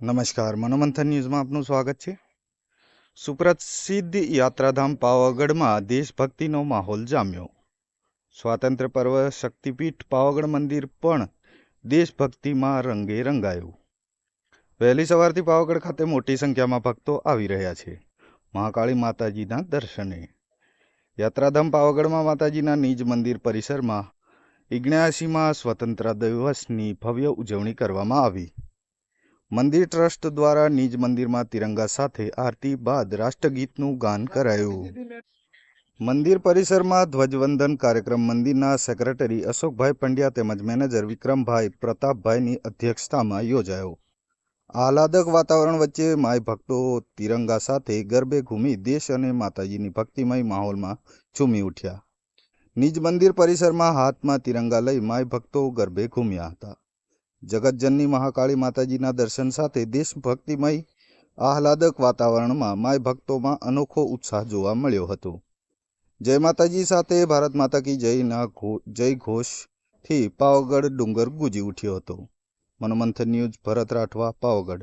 નમસ્કાર, મનોમંથન ન્યૂઝમાં આપનું સ્વાગત છે. સુપ્રસિદ્ધ યાત્રાધામ પાવાગઢમાં દેશભક્તિનો માહોલ જામ્યો. સ્વાતંત્ર્ય પર્વ શક્તિપીઠ પાવાગઢ મંદિર પણ દેશભક્તિમાં રંગે રંગાયું. વહેલી સવારથી પાવાગઢ ખાતે મોટી સંખ્યામાં ભક્તો આવી રહ્યા છે. મહાકાળી માતાજીના દર્શને. યાત્રાધામ પાવાગઢમાં માતાજીના નિજ મંદિર પરિસરમાં ઇગ્યાસીમાં સ્વતંત્ર દિવસની ભવ્ય ઉજવણી કરવામાં આવી. મંદિર ટ્રસ્ટ દ્વારા નિજ મંદિરમાં તિરંગા સાથે આરતી બાદ રાષ્ટ્રગીતનું ગાન કરાયું. મંદિર પરિસરમાં ધ્વજવંદન કાર્યક્રમ મંદિરના સેક્રેટરી અશોકભાઈ પંડ્યા તેમજ મેનેજર વિક્રમભાઈ પ્રતાપભાઈની અધ્યક્ષતામાં યોજાયો. આહલાદક વાતાવરણ વચ્ચે માય ભક્તો તિરંગા સાથે ગરબે ઘૂમી દેશ અને માતાજીની ભક્તિમય માહોલમાં ઝૂમી ઉઠ્યા. નિજ મંદિર પરિસરમાં હાથમાં તિરંગા લઈ માય ભક્તો ગરબે ઘૂમ્યા હતા. જગતજનની મહાકાળી માતાજીના દર્શન સાથે દેશભક્તિમય, આહલાદક વાતાવરણમાં માય ભક્તોમાં અનોખો ઉત્સાહ જોવા મળ્યો હતો. જય માતાજી સાથે ભારત માતા કી જયના જય ઘોષથી પાવાગઢ ડુંગર ગુંજી ઉઠ્યો હતો. મનોમંથન ન્યૂઝ ભરત રાઠવા, પાવાગઢ.